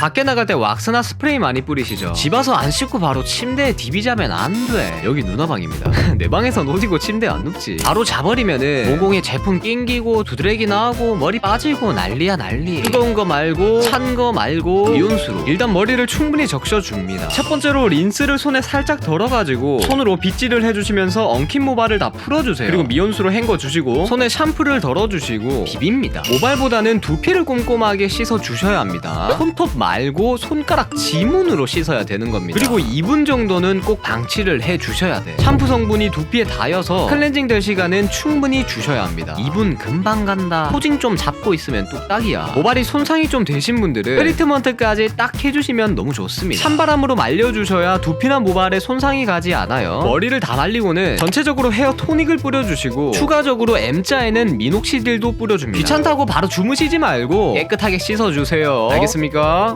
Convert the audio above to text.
밖에 나갈 때 왁스나 스프레이 많이 뿌리시죠? 집 와서 안 씻고 바로 침대에 디비자면 안돼. 여기 누나 방입니다. 내 방에선 옷 입고 침대에 안 눕지. 바로 자버리면은 모공에 제품 낑기고 두드레기 나고 머리 빠지고 난리야 난리. 뜨거운 거 말고 찬 거 말고 미온수로. 일단 머리를 충분히 적셔줍니다. 첫 번째로 린스를 손에 살짝 덜어가지고 손으로 빗질을 해주시면서 엉킨 모발을 다 풀어주세요. 그리고 미온수로 헹궈주시고 손에 샴푸를 덜어주시고 비빕니다. 모발보다는 두피를 꼼꼼하게 씻어주셔야 합니다. 손톱 말고 손가락 지문으로 씻어야 되는 겁니다. 그리고 2분 정도는 꼭 방치를 해 주셔야 돼 샴푸 성분이 두피에 닿여서 클렌징 될 시간은 충분히 주셔야 합니다. 2분 금방 간다. 포징 좀 잡고 있으면 뚝딱이야. 모발이 손상이 좀 되신 분들은 트리트먼트까지 딱 해주시면 너무 좋습니다. 찬바람으로 말려주셔야 두피나 모발에 손상이 가지 않아요. 머리를 다 말리고는 전체적으로 헤어 토닉을 뿌려주시고 추가적으로 M자에는 미녹시딜도 뿌려줍니다. 귀찮다고 바로 주무시지 말고 깨끗하게 씻어주세요. 알겠습니까?